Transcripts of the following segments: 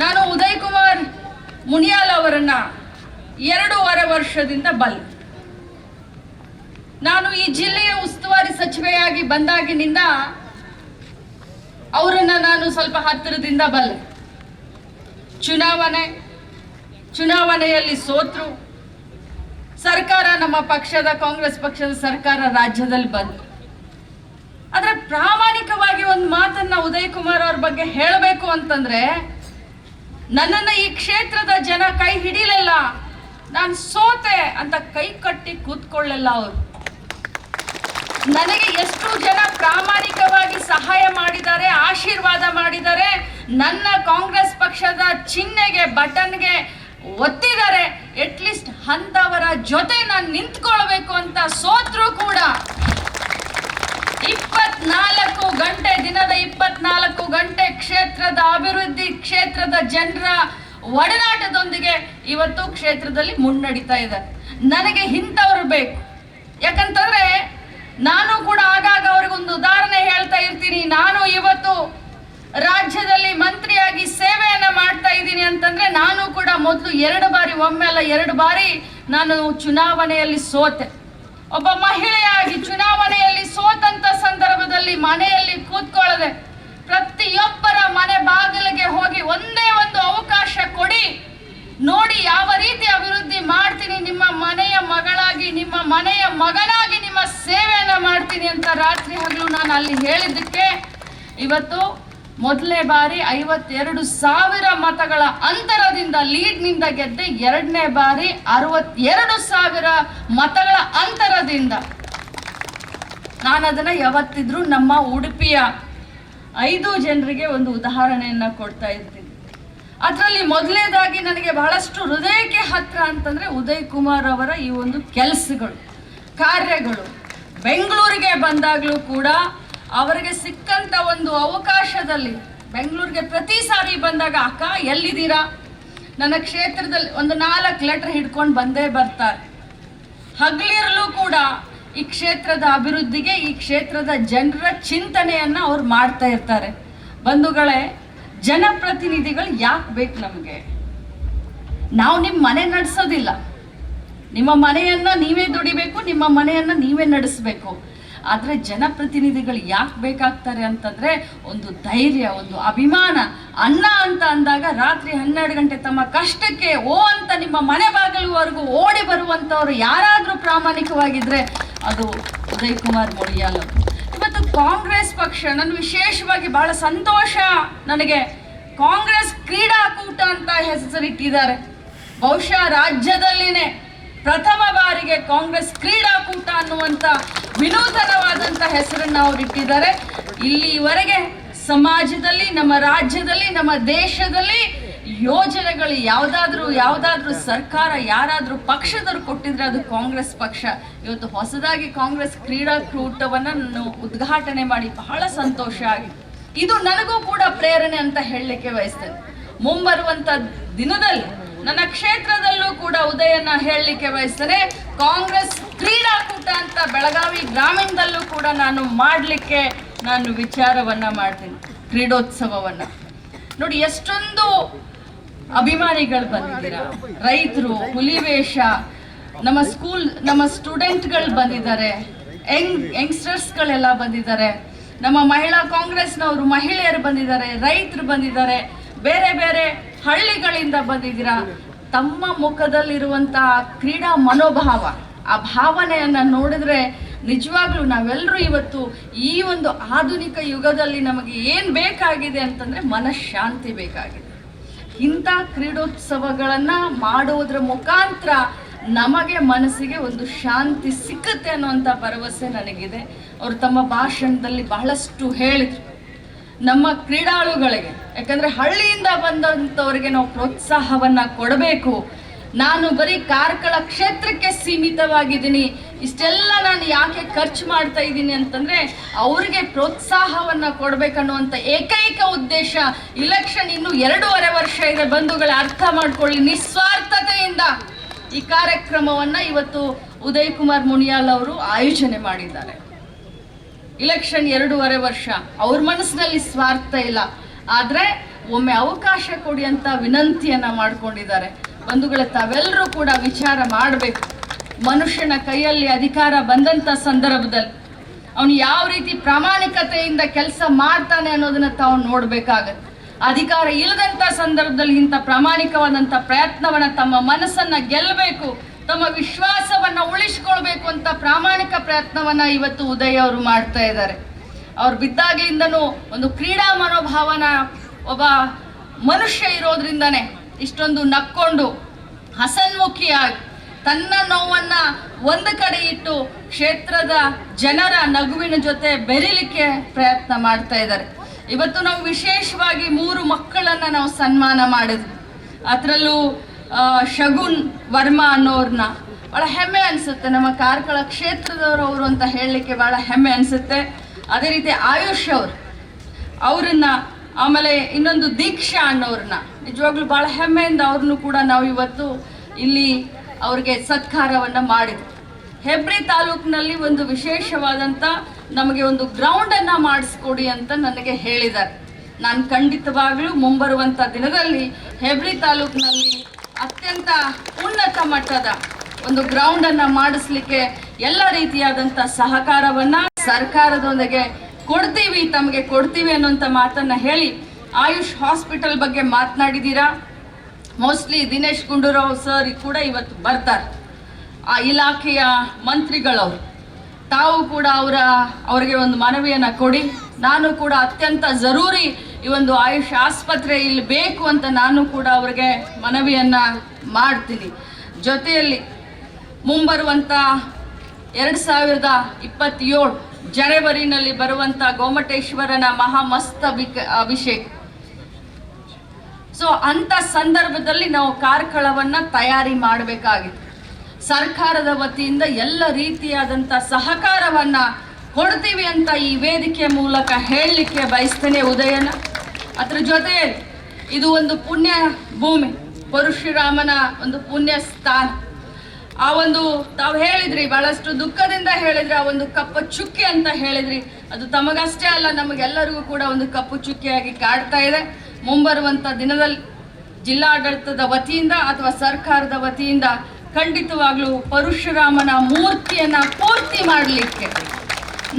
ನಾನು ಉದಯ್ ಕುಮಾರ್ ಮುನಿಯಾಲ್ ಅವರನ್ನ ಎರಡೂವರೆ ವರ್ಷದಿಂದ ಬಲ್. ನಾನು ಈ ಜಿಲ್ಲೆಯ ಉಸ್ತುವಾರಿ ಸಚಿವೆಯಾಗಿ ಬಂದಾಗಿನಿಂದ ಅವರನ್ನ ನಾನು ಸ್ವಲ್ಪ ಹತ್ತಿರದಿಂದ ಬಲ್ಲೆ ಚುನಾವಣೆ, ಚುನಾವಣೆಯಲ್ಲಿ ಸೋತ್ರು. ಸರ್ಕಾರ ನಮ್ಮ ಪಕ್ಷದ, ಕಾಂಗ್ರೆಸ್ ಪಕ್ಷದ ಸರ್ಕಾರ ರಾಜ್ಯದಲ್ಲಿ ಬಂತು. ಆದರೆ ಪ್ರಾಮಾಣಿಕವಾಗಿ ಒಂದು ಮಾತನ್ನ ಉದಯ್ ಕುಮಾರ್ ಅವ್ರ ಬಗ್ಗೆ ಹೇಳಬೇಕು ಅಂತಂದ್ರೆ ನನ್ನನ್ನ ಈ ಕ್ಷೇತ್ರದ ಜನ ಕೈ ಹಿಡಿಲಿಲ್ಲ. ನಾನು ಸೋತೆ ಅಂತ ಕೈ ಕಟ್ಟಿ ಕೂತ್ಕೊಳ್ಳಲ್ಲ ಅವರು. ನನಗೆ ಎಷ್ಟು ಜನ ಪ್ರಾಮಾಣಿಕವಾಗಿ ಸಹಾಯ ಮಾಡಿದ್ದಾರೆ, ಆಶೀರ್ವಾದ ಮಾಡಿದ್ದಾರೆ, ನನ್ನ ಕಾಂಗ್ರೆಸ್ ಪಕ್ಷದ ಚಿಹ್ನೆಗೆ, ಬಟನ್ಗೆ ಒತ್ತಿದ್ದಾರೆ. ಅಟ್ಲೀಸ್ಟ್ ಅಂತವರ ಜೊತೆ ನಾನು ನಿಂತ್ಕೊಳ್ಬೇಕು ಅಂತ ಸೋತ್ರು ಕೂಡ. ಇಪ್ಪತ್ನಾಲ್ಕು ಗಂಟೆ ಕ್ಷೇತ್ರದ ಜನರ ಒಡನಾಟದೊಂದಿಗೆ ಇವತ್ತು ಕ್ಷೇತ್ರದಲ್ಲಿ ಮುನ್ನಡೀತಾ ಇದೆ. ನನಗೆ ಇಂಥವ್ರು ಬೇಕು. ಯಾಕಂತಂದ್ರೆ ನಾನು ಕೂಡ ಆಗಾಗ ಅವ್ರಿಗೊಂದು ಉದಾಹರಣೆ ಹೇಳ್ತಾ ಇರ್ತೀನಿ. ನಾನು ಇವತ್ತು ರಾಜ್ಯದಲ್ಲಿ ಮಂತ್ರಿಯಾಗಿ ಸೇವೆಯನ್ನ ಮಾಡ್ತಾ ಇದ್ದೀನಿ ಅಂತಂದ್ರೆ ನಾನು ಕೂಡ ಮೊದಲು ಎರಡು ಬಾರಿ, ಒಮ್ಮೆ ಅಲ್ಲ, ಎರಡು ಬಾರಿ ನಾನು ಚುನಾವಣೆಯಲ್ಲಿ ಸೋತೆ. ಒಬ್ಬ ಮಹಿಳೆಯಾಗಿ ಚುನಾವಣೆಯಲ್ಲಿ ಸೋತಂತ ಸಂದರ್ಭದಲ್ಲಿ ಮನೆಯಲ್ಲಿ ಕೂತ್ಕೊಳ್ಳದೆ ಪ್ರತಿಯೊಬ್ಬರ ಮನೆ ಬಾಗಿಲಿಗೆ ಹೋಗಿ ಒಂದೇ ಒಂದು ಅವಕಾಶ ಕೊಡಿ. ನೋಡಿ ಯಾವ ರೀತಿ ಅಭಿವೃದ್ಧಿ ಮಾಡ್ತೀನಿ, ನಿಮ್ಮ ಮನೆಯ ಮಗಳಾಗಿ, ನಿಮ್ಮ ಮನೆಯ ಮಗನಾಗಿ ನಿಮ್ಮ ಸೇವೆಯನ್ನು ಮಾಡ್ತೀನಿ ಅಂತ ರಾತ್ರಿ ಹಗಲು ನಾನು ಅಲ್ಲಿ ಹೇಳಿದ್ದಕ್ಕೆ ಇವತ್ತು ಮೊದಲನೇ ಬಾರಿ ಐವತ್ತೆರಡು ಸಾವಿರ ಮತಗಳ ಅಂತರದಿಂದ ಲೀಡ್ನಿಂದ ಗೆದ್ದೆ ಎರಡನೇ ಬಾರಿ ಅರವತ್ತೆರಡು ಸಾವಿರ ಮತಗಳ ಅಂತರದಿಂದ. ನಾನು ಅದನ್ನು ಯಾವತ್ತಿದ್ರೂ ನಮ್ಮ ಉಡುಪಿಯ ಐದು ಜನರಿಗೆ ಒಂದು ಉದಾಹರಣೆಯನ್ನ ಕೊಡ್ತಾ ಇದ್ದೀನಿ. ಅದರಲ್ಲಿ ಮೊದಲನೇದಾಗಿ ನನಗೆ ಬಹಳಷ್ಟು ಹೃದಯಕ್ಕೆ ಹತ್ರ ಅಂತಂದ್ರೆ ಉದಯ್ ಕುಮಾರ್ ಅವರ ಈ ಒಂದು ಕೆಲಸಗಳು, ಕಾರ್ಯಗಳು. ಬೆಂಗಳೂರಿಗೆ ಬಂದಾಗಲೂ ಕೂಡ ಅವರಿಗೆ ಸಿಕ್ಕಂತ ಒಂದು ಅವಕಾಶದಲ್ಲಿ ಬೆಂಗಳೂರಿಗೆ ಪ್ರತಿ ಸಾರಿ ಬಂದಾಗ, ಅಕ್ಕ, ಎಲ್ಲಿದ್ದೀರಾ? ನನ್ನ ಕ್ಷೇತ್ರದಲ್ಲಿ ಒಂದು ನಾಲ್ಕು ಲೆಟರ್ ಹಿಡ್ಕೊಂಡು ಬಂದೇ ಬರ್ತಾರೆ. ಹಗಲಿರಲು ಕೂಡ ಈ ಕ್ಷೇತ್ರದ ಅಭಿವೃದ್ಧಿಗೆ, ಈ ಕ್ಷೇತ್ರದ ಜನರ ಚಿಂತನೆಯನ್ನ ಅವ್ರು ಮಾಡ್ತಾ ಇರ್ತಾರೆ. ಬಂಧುಗಳೇ, ಜನಪ್ರತಿನಿಧಿಗಳು ಯಾಕೆ ಬೇಕು ನಮಗೆ? ನಾವು ನಿಮ್ಮ ಮನೆ ನಡೆಸೋದಿಲ್ಲ. ನಿಮ್ಮ ಮನೆಯನ್ನ ನೀವೇ ದುಡಿಬೇಕು, ನಿಮ್ಮ ಮನೆಯನ್ನ ನೀವೇ ನಡೆಸಬೇಕು. ಆದರೆ ಜನಪ್ರತಿನಿಧಿಗಳು ಯಾಕೆ ಬೇಕಾಗ್ತಾರೆ ಅಂತಂದ್ರೆ, ಒಂದು ಧೈರ್ಯ, ಒಂದು ಅಭಿಮಾನ, ಅನ್ನ ಅಂತ ಅಂದಾಗ ರಾತ್ರಿ ಹನ್ನೆರಡು ಗಂಟೆ ತಮ್ಮ ಕಷ್ಟಕ್ಕೆ ಓ ಅಂತ ನಿಮ್ಮ ಮನೆ ಬಾಗಿಲುವರೆಗೂ ಓಡಿ ಬರುವಂತವ್ರು ಯಾರಾದರೂ ಪ್ರಾಮಾಣಿಕವಾಗಿದ್ರೆ ಅದು ಉದಯ್ ಕುಮಾರ್ ಮೊಳಿಯಾಲ್. ಅವರು ಇವತ್ತು ಕಾಂಗ್ರೆಸ್ ಪಕ್ಷ ನನ್ನ ವಿಶೇಷವಾಗಿ ಬಹಳ ಸಂತೋಷ ನನಗೆ. ಕಾಂಗ್ರೆಸ್ ಕ್ರೀಡಾಕೂಟ ಅಂತ ಹೆಸರಿಟ್ಟಿದ್ದಾರೆ. ಬಹುಶಃ ರಾಜ್ಯದಲ್ಲಿನೇ ಪ್ರಥಮ ಬಾರಿಗೆ ಕಾಂಗ್ರೆಸ್ ಕ್ರೀಡಾಕೂಟ ಅನ್ನುವಂಥ ವಿನೂತನವಾದಂಥ ಹೆಸರನ್ನು ಅವರು ಇಟ್ಟಿದ್ದಾರೆ. ಇಲ್ಲಿವರೆಗೆ ಸಮಾಜದಲ್ಲಿ, ನಮ್ಮ ರಾಜ್ಯದಲ್ಲಿ, ನಮ್ಮ ದೇಶದಲ್ಲಿ ಯೋಜನೆಗಳು ಯಾವ್ದಾದ್ರು ಯಾವ್ದಾದ್ರು ಸರ್ಕಾರ, ಯಾರಾದ್ರೂ ಪಕ್ಷದವ್ರು ಕೊಟ್ಟಿದ್ರೆ ಅದು ಕಾಂಗ್ರೆಸ್ ಪಕ್ಷ. ಇವತ್ತು ಹೊಸದಾಗಿ ಕಾಂಗ್ರೆಸ್ ಕ್ರೀಡಾಕೂಟವನ್ನು ನಾನು ಉದ್ಘಾಟನೆ ಮಾಡಿ ಬಹಳ ಸಂತೋಷ ಆಗಿದೆ. ಇದು ನನಗೂ ಕೂಡ ಪ್ರೇರಣೆ ಅಂತ ಹೇಳಲಿಕ್ಕೆ ಬಯಸ್ತೇನೆ. ಮುಂಬರುವಂತ ದಿನದಲ್ಲಿ ನನ್ನ ಕ್ಷೇತ್ರದಲ್ಲೂ ಕೂಡ ಉದಯನ ಹೇಳಲಿಕ್ಕೆ ಬಯಸ್ತೇನೆ. ಕಾಂಗ್ರೆಸ್ ಕ್ರೀಡಾಕೂಟ ಅಂತ ಬೆಳಗಾವಿ ಗ್ರಾಮೀಣದಲ್ಲೂ ಕೂಡ ನಾನು ಮಾಡಲಿಕ್ಕೆ ನಾನು ವಿಚಾರವನ್ನ ಮಾಡ್ತೀನಿ. ಕ್ರೀಡೋತ್ಸವವನ್ನ. ನೋಡಿ, ಎಷ್ಟೊಂದು ಅಭಿಮಾನಿಗಳು ಬಂದಿದ್ದೀರಾ? ರೈತರು, ಹುಲಿವೇಷ, ನಮ್ಮ ಸ್ಕೂಲ್, ನಮ್ಮ ಸ್ಟೂಡೆಂಟ್ಗಳು ಬಂದಿದ್ದಾರೆ, ಯಂಗ್, ಯಂಗ್ಸ್ಟರ್ಸ್ಗಳೆಲ್ಲ ಬಂದಿದ್ದಾರೆ, ನಮ್ಮ ಮಹಿಳಾ ಕಾಂಗ್ರೆಸ್ನವರು, ಮಹಿಳೆಯರು ಬಂದಿದ್ದಾರೆ, ರೈತರು ಬಂದಿದ್ದಾರೆ, ಬೇರೆ ಬೇರೆ ಹಳ್ಳಿಗಳಿಂದ ಬಂದಿದ್ದೀರಾ? ತಮ್ಮ ಮುಖದಲ್ಲಿರುವಂತಹ ಕ್ರೀಡಾ ಮನೋಭಾವ, ಆ ಭಾವನೆಯನ್ನ ನೋಡಿದ್ರೆ ನಿಜವಾಗ್ಲೂ ನಾವೆಲ್ಲರೂ ಇವತ್ತು ಈ ಒಂದು ಆಧುನಿಕ ಯುಗದಲ್ಲಿ ನಮಗೆ ಏನ್ ಬೇಕಾಗಿದೆ ಅಂತಂದ್ರೆ ಮನಃಶಾಂತಿ ಬೇಕಾಗಿದೆ. ಇಂಥ ಕ್ರೀಡೋತ್ಸವಗಳನ್ನು ಮಾಡುವುದರ ಮುಖಾಂತರ ನಮಗೆ ಮನಸ್ಸಿಗೆ ಒಂದು ಶಾಂತಿ ಸಿಕ್ಕುತ್ತೆ ಅನ್ನುವಂಥ ಭರವಸೆ ನನಗಿದೆ. ಅವರು ತಮ್ಮ ಭಾಷಣದಲ್ಲಿ ಬಹಳಷ್ಟು ಹೇಳಿದರು. ನಮ್ಮ ಕ್ರೀಡಾಳುಗಳಿಗೆ, ಯಾಕಂದ್ರೆ ಹಳ್ಳಿಯಿಂದ ಬಂದಂಥವ್ರಿಗೆ ನಾವು ಪ್ರೋತ್ಸಾಹವನ್ನ ಕೊಡಬೇಕು. ನಾನು ಬರೀ ಕಾರ್ಕಳ ಕ್ಷೇತ್ರಕ್ಕೆ ಸೀಮಿತವಾಗಿದ್ದೀನಿ. ಇಷ್ಟೆಲ್ಲ ನಾನು ಯಾಕೆ ಖರ್ಚು ಮಾಡ್ತಾ ಇದ್ದೀನಿ ಅಂತಂದ್ರೆ ಅವ್ರಿಗೆ ಪ್ರೋತ್ಸಾಹವನ್ನ ಕೊಡ್ಬೇಕನ್ನುವಂತ ಏಕೈಕ ಉದ್ದೇಶ ಇಲೆಕ್ಷನ್ ಇನ್ನು ಎರಡೂವರೆ ವರ್ಷ ಇದೆ ಬಂಧುಗಳೇ ಅರ್ಥ ಮಾಡ್ಕೊಳ್ಳಿ ನಿಸ್ವಾರ್ಥತೆಯಿಂದ ಈ ಕಾರ್ಯಕ್ರಮವನ್ನ ಇವತ್ತು ಉದಯ್ ಕುಮಾರ್ ಮುನಿಯಾಲ್ ಅವರು ಆಯೋಜನೆ ಮಾಡಿದ್ದಾರೆ. ಇಲೆಕ್ಷನ್ ಎರಡೂವರೆ ವರ್ಷ, ಅವ್ರ ಮನಸ್ಸಿನಲ್ಲಿ ಸ್ವಾರ್ಥ ಇಲ್ಲ. ಆದ್ರೆ ಒಮ್ಮೆ ಅವಕಾಶ ಕೊಡಿ ಅಂತ ವಿನಂತಿಯನ್ನ ಮಾಡ್ಕೊಂಡಿದ್ದಾರೆ. ಬಂಧುಗಳ ತಾವೆಲ್ಲರೂ ಕೂಡ ವಿಚಾರ ಮಾಡಬೇಕು. ಮನುಷ್ಯನ ಕೈಯಲ್ಲಿ ಅಧಿಕಾರ ಬಂದಂತ ಸಂದರ್ಭದಲ್ಲಿ ಅವನು ಯಾವ ರೀತಿ ಪ್ರಾಮಾಣಿಕತೆಯಿಂದ ಕೆಲಸ ಮಾಡ್ತಾನೆ ಅನ್ನೋದನ್ನ ತಾವು ನೋಡ್ಬೇಕಾಗತ್ತೆ. ಅಧಿಕಾರ ಇಲ್ಲದಂತ ಸಂದರ್ಭದಲ್ಲಿ ಇಂಥ ಪ್ರಾಮಾಣಿಕವಾದಂಥ ಪ್ರಯತ್ನವನ್ನ ತಮ್ಮ ಮನಸ್ಸನ್ನ ಗೆಲ್ಲಬೇಕು ತಮ್ಮ ವಿಶ್ವಾಸವನ್ನ ಉಳಿಸ್ಕೊಳ್ಬೇಕು ಅಂತ ಪ್ರಾಮಾಣಿಕ ಪ್ರಯತ್ನವನ್ನ ಇವತ್ತು ಉದಯ್ ಅವರು ಮಾಡ್ತಾ ಇದ್ದಾರೆ. ಅವ್ರು ಬಿದ್ದಾಗ್ಲಿಂದನೂ ಒಂದು ಕ್ರೀಡಾ ಮನೋಭಾವನ ಒಬ್ಬ ಮನುಷ್ಯ ಇರೋದ್ರಿಂದನೇ ಇಷ್ಟೊಂದು ನಕ್ಕೊಂಡು ಹಸನ್ಮುಖಿಯಾಗಿ ತನ್ನ ನೋವನ್ನ ಒಂದು ಕಡೆ ಇಟ್ಟು ಕ್ಷೇತ್ರದ ಜನರ ನಗುವಿನ ಜೊತೆ ಬೆರೀಲಿಕ್ಕೆ ಪ್ರಯತ್ನ ಮಾಡ್ತಾ ಇದ್ದಾರೆ. ಇವತ್ತು ನಾವು ವಿಶೇಷವಾಗಿ ಮೂರು ಮಕ್ಕಳನ್ನ ನಾವು ಸನ್ಮಾನ ಮಾಡಿದ್ವಿ. ಅದರಲ್ಲೂ ಶಗುನ್, ವರ್ಮಾ ಅನ್ನೋರ್ನ. ಬಹಳ ಹೆಮ್ಮೆ ಅನಿಸುತ್ತೆ. ನಮ್ಮ ಕಾರ್ಕಳ ಕ್ಷೇತ್ರದವರು ಅವರು ಅಂತ ಹೇಳಲಿಕ್ಕೆ ಬಹಳ ಹೆಮ್ಮೆ ಅನಿಸುತ್ತೆ. ಅದೇ ರೀತಿ ಆಯುಷ್ ಅವರು. ಅವ್ರನ್ನ, ಆಮೇಲೆ ಇನ್ನೊಂದು ದೀಕ್ಷಾ ಅನ್ನೋರನ್ನ ನಿಜವಾಗ್ಲೂ ಬಹಳ ಹೆಮ್ಮೆಯಿಂದ ಅವ್ರನ್ನು ಕೂಡ ನಾವು ಇವತ್ತು ಇಲ್ಲಿ ಅವ್ರಿಗೆ ಸತ್ಕಾರವನ್ನ ಮಾಡಿದ್ರು. ಹೆಬ್ರಿ ತಾಲೂಕಿನಲ್ಲಿ ಒಂದು ವಿಶೇಷವಾದಂಥ ನಮಗೆ ಒಂದು ಗ್ರೌಂಡನ್ನು ಮಾಡಿಸ್ಕೊಡಿ ಅಂತ ನನಗೆ ಹೇಳಿದ್ದಾರೆ. ನಾನು ಖಂಡಿತವಾಗ್ಲೂ ಮುಂಬರುವಂಥ ದಿನದಲ್ಲಿ ಹೆಬ್ರಿ ತಾಲೂಕಿನಲ್ಲಿ ಅತ್ಯಂತ ಉನ್ನತ ಮಟ್ಟದ ಒಂದು ಗ್ರೌಂಡನ್ನು ಮಾಡಿಸ್ಲಿಕ್ಕೆ ಎಲ್ಲ ರೀತಿಯಾದಂಥ ಸಹಕಾರವನ್ನ ಸರ್ಕಾರದೊಂದಿಗೆ ಕೊಡ್ತೀವಿ, ತಮಗೆ ಕೊಡ್ತೀವಿ ಅನ್ನುವಂಥ ಮಾತನ್ನ ಹೇಳಿ ಆಯುಷ್ ಹಾಸ್ಪಿಟಲ್ ಬಗ್ಗೆ ಮಾತನಾಡಿದ್ದೀರಾ ಮೋಸ್ಟ್ಲಿ ದಿನೇಶ್ ಗುಂಡೂರಾವ್ ಸರ್ ಕೂಡ ಇವತ್ತು ಬರ್ತಾರೆ. ಆ ಇಲಾಖೆಯ ಮಂತ್ರಿಗಳವರು. ತಾವು ಕೂಡ ಅವರ, ಅವರಿಗೆ ಒಂದು ಮನವಿಯನ್ನು ಕೊಡಿ. ನಾನು ಕೂಡ ಅತ್ಯಂತ ಜರೂರಿ ಈ ಒಂದು ಆಯುಷ್ ಆಸ್ಪತ್ರೆ ಇಲ್ಲಿ ಬೇಕು ಅಂತ ನಾನು ಕೂಡ ಅವರಿಗೆ ಮನವಿಯನ್ನು ಮಾಡ್ತೀನಿ. ಜೊತೆಯಲ್ಲಿ ಮುಂಬರುವಂಥ ಎರಡು ಸಾವಿರದ ಇಪ್ಪತ್ತೇಳು ಜನವರಿನಲ್ಲಿ ಬರುವಂಥ ಗೋಮಟೇಶ್ವರನ ಮಹಾಮಸ್ತ ಅಭಿಷೇಕ್. ಸೊ ಅಂತ ಸಂದರ್ಭದಲ್ಲಿ ನಾವು ಕಾರ್ಕಳವನ್ನ ತಯಾರಿ ಮಾಡಬೇಕಾಗಿತ್ತು. ಸರ್ಕಾರದ ವತಿಯಿಂದ ಎಲ್ಲ ರೀತಿಯಾದಂಥ ಸಹಕಾರವನ್ನ ಕೊಡ್ತೀವಿ ಅಂತ ಈ ವೇದಿಕೆ ಮೂಲಕ ಹೇಳಲಿಕ್ಕೆ ಬಯಸ್ತೇನೆ ಉದಯನ. ಅದ್ರ ಜೊತೆಯಲ್ಲಿ ಇದು ಒಂದು ಪುಣ್ಯ ಭೂಮಿ, ಪರಶುರಾಮನ ಒಂದು ಪುಣ್ಯ ಸ್ಥಾನ. ಆ ಒಂದು ತಾವು ಹೇಳಿದ್ರಿ, ಬಹಳಷ್ಟು ದುಃಖದಿಂದ ಹೇಳಿದ್ರಿ, ಆ ಒಂದು ಕಪ್ಪು ಚುಕ್ಕೆ ಅಂತ ಹೇಳಿದ್ರಿ. ಅದು ತಮಗಷ್ಟೇ ಅಲ್ಲ, ನಮಗೆಲ್ಲರಿಗೂ ಕೂಡ ಒಂದು ಕಪ್ಪು ಚುಕ್ಕಿಯಾಗಿ ಕಾಡ್ತಾ ಇದೆ. ಮುಂಬರುವಂತ ದಿನದಲ್ಲಿ ಜಿಲ್ಲಾಡಳಿತದ ವತಿಯಿಂದ ಅಥವಾ ಸರ್ಕಾರದ ವತಿಯಿಂದ ಖಂಡಿತವಾಗ್ಲೂ ಪರಶುರಾಮನ ಮೂರ್ತಿಯನ್ನು ಪೂರ್ತಿ ಮಾಡಲಿಕ್ಕೆ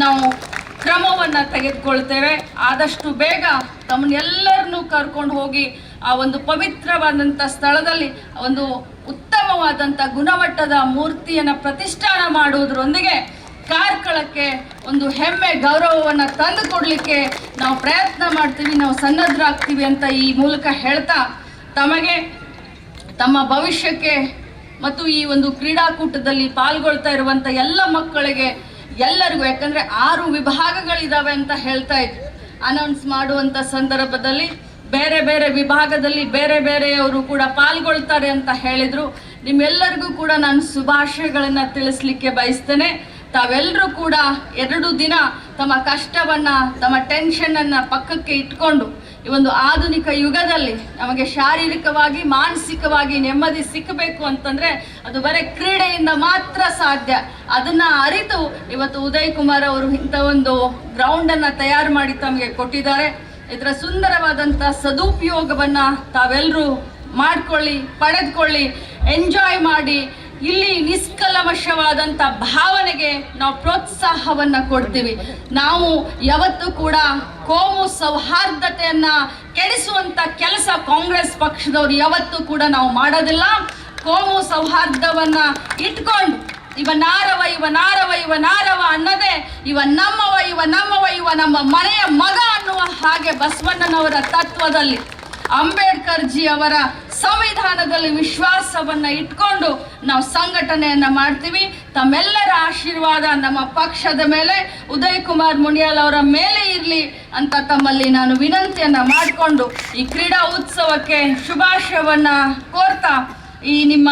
ನಾವು ಕ್ರಮವನ್ನು ತೆಗೆದುಕೊಳ್ತೇವೆ. ಆದಷ್ಟು ಬೇಗ ತಮ್ಮನ್ನೆಲ್ಲರನ್ನೂ ಕರ್ಕೊಂಡು ಹೋಗಿ ಆ ಒಂದು ಪವಿತ್ರವಾದಂಥ ಸ್ಥಳದಲ್ಲಿ ಒಂದು ಉತ್ತಮವಾದಂಥ ಗುಣಮಟ್ಟದ ಮೂರ್ತಿಯನ್ನು ಪ್ರತಿಷ್ಠಾನ ಮಾಡುವುದರೊಂದಿಗೆ ಕಾರ್ಕಳಕ್ಕೆ ಒಂದು ಹೆಮ್ಮೆ ಗೌರವವನ್ನು ತಂದು ಕೊಡಲಿಕ್ಕೆ ನಾವು ಪ್ರಯತ್ನ ಮಾಡ್ತೀವಿ, ನಾವು ಸನ್ನದ್ಧರಾಗ್ತೀವಿ ಅಂತ ಈ ಮೂಲಕ ಹೇಳ್ತಾ ತಮಗೆ ತಮ್ಮ ಭವಿಷ್ಯಕ್ಕೆ ಮತ್ತು ಈ ಒಂದು ಕ್ರೀಡಾಕೂಟದಲ್ಲಿ ಪಾಲ್ಗೊಳ್ತಾ ಇರುವಂಥ ಎಲ್ಲ ಮಕ್ಕಳಿಗೆ ಎಲ್ಲರಿಗೂ, ಯಾಕಂದರೆ ಆರು ವಿಭಾಗಗಳಿದ್ದಾವೆ ಅಂತ ಹೇಳ್ತಾ ಇದ್ರು ಅನೌನ್ಸ್ ಮಾಡುವಂಥ ಸಂದರ್ಭದಲ್ಲಿ ಬೇರೆ ಬೇರೆ ವಿಭಾಗದಲ್ಲಿ ಬೇರೆ ಬೇರೆಯವರು ಕೂಡ ಪಾಲ್ಗೊಳ್ತಾರೆ ಅಂತ ಹೇಳಿದರು. ನಿಮ್ಮೆಲ್ಲರಿಗೂ ಕೂಡ ನಾನು ಶುಭಾಶಯಗಳನ್ನು ತಿಳಿಸ್ಲಿಕ್ಕೆ ಬಯಸ್ತೇನೆ. ತಾವೆಲ್ಲರೂ ಕೂಡ ಎರಡು ದಿನ ತಮ್ಮ ಕಷ್ಟವನ್ನ, ತಮ್ಮ ಟೆನ್ಷನ್ ಅನ್ನ ಪಕ್ಕಕ್ಕೆ ಇಟ್ಕೊಂಡು ಈ ಒಂದು ಆಧುನಿಕ ಯುಗದಲ್ಲಿ ನಮಗೆ ಶಾರೀರಿಕವಾಗಿ, ಮಾನಸಿಕವಾಗಿ ನೆಮ್ಮದಿ ಸಿಕ್ಕಬೇಕು ಅಂತಂದ್ರೆ ಅದು ಬರೀ ಕ್ರೀಡೆಯಿಂದ ಮಾತ್ರ ಸಾಧ್ಯ. ಅದನ್ನ ಅರಿತು ಇವತ್ತು ಉದಯ್ ಕುಮಾರ್ ಅವರು ಇಂಥ ಒಂದು ಗ್ರೌಂಡ್ ಅನ್ನ ತಯಾರು ಮಾಡಿ ತಮಗೆ ಕೊಟ್ಟಿದ್ದಾರೆ. ಇದರ ಸುಂದರವಾದಂಥ ಸದುಪಯೋಗವನ್ನ ತಾವೆಲ್ಲರೂ ಮಾಡ್ಕೊಳ್ಳಿ, ಪಡೆದುಕೊಳ್ಳಿ ಎಂಜಾಯ್ ಮಾಡಿ. ಇಲ್ಲಿ ನಿಷ್ಕಲವಶವಾದಂಥ ಭಾವನೆಗೆ ನಾವು ಪ್ರೋತ್ಸಾಹವನ್ನ ಕೊಡ್ತೀವಿ. ನಾವು ಯಾವತ್ತೂ ಕೂಡ ಕೋಮು ಸೌಹಾರ್ದತೆಯನ್ನ ಕೆಡಿಸುವಂತ ಕೆಲಸ ಕಾಂಗ್ರೆಸ್ ಪಕ್ಷದವರು ಯಾವತ್ತೂ ಕೂಡ ನಾವು ಮಾಡೋದಿಲ್ಲ. ಕೋಮು ಸೌಹಾರ್ದವನ್ನ ಇಟ್ಕೊಂಡು ಇವ ನಾರವ ಇವ ನಾರವ ಇವ ನಾರವ ಅನ್ನದೇ ಇವ ನಮ್ಮವ ಇವ ನಮ್ಮವ, ಇವ ನಮ್ಮ ಮನೆಯ ಮಗ ಅನ್ನುವ ಹಾಗೆ ಬಸವಣ್ಣನವರ ತತ್ವದಲ್ಲಿ ಅಂಬೇಡ್ಕರ್ ಜಿ ಅವರ ಸಂವಿಧಾನದಲ್ಲಿ ವಿಶ್ವಾಸವನ್ನ ಇಟ್ಕೊಂಡು ನಾವು ಸಂಘಟನೆಯನ್ನ ಮಾಡ್ತೀವಿ. ತಮ್ಮೆಲ್ಲರ ಆಶೀರ್ವಾದ ನಮ್ಮ ಪಕ್ಷದ ಮೇಲೆ, ಉದಯ್ ಕುಮಾರ್ ಮುನಿಯಾಲ್ ಅವರ ಮೇಲೆ ಇರಲಿ ಅಂತ ತಮ್ಮಲ್ಲಿ ನಾನು ವಿನಂತಿಯನ್ನ ಮಾಡಿಕೊಂಡು ಈ ಕ್ರೀಡಾ ಉತ್ಸವಕ್ಕೆ ಶುಭಾಶಯವನ್ನ ಕೋರ್ತಾ ಈ ನಿಮ್ಮ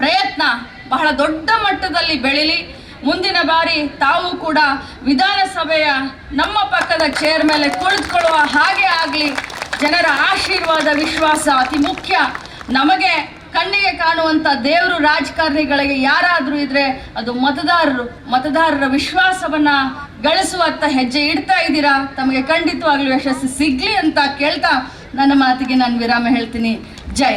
ಪ್ರಯತ್ನ ಬಹಳ ದೊಡ್ಡ ಮಟ್ಟದಲ್ಲಿ ಬೆಳೀಲಿ. ಮುಂದಿನ ಬಾರಿ ತಾವು ಕೂಡ ವಿಧಾನಸಭೆಯ ನಮ್ಮ ಪಕ್ಕದ ಚೇರ್ ಮೇಲೆ ಕುಳಿತುಕೊಳ್ಳುವ ಹಾಗೆ ಆಗಲಿ. ಜನರ ಆಶೀರ್ವಾದ, ವಿಶ್ವಾಸ ಅತಿ ಮುಖ್ಯ. ನಮಗೆ ಕಣ್ಣಿಗೆ ಕಾಣುವಂತ ದೇವರು ರಾಜಕಾರಣಿಗಳಿಗೆ ಯಾರಾದರೂ ಇದ್ರೆ ಅದು ಮತದಾರರು, ಮತದಾರರ ವಿಶ್ವಾಸವನ್ನ ಗಳಿಸುವತ್ತ ಹೆಜ್ಜೆ ಇಡ್ತಾ ಇದ್ದೀರಾ? ತಮಗೆ ಖಂಡಿತವಾಗ್ಲೂ ಯಶಸ್ಸು ಸಿಗ್ಲಿ ಅಂತ ಕೇಳ್ತಾ ನನ್ನ ಮಾತಿಗೆ ನಾನು ವಿರಾಮ ಹೇಳ್ತೀನಿ. ಜೈ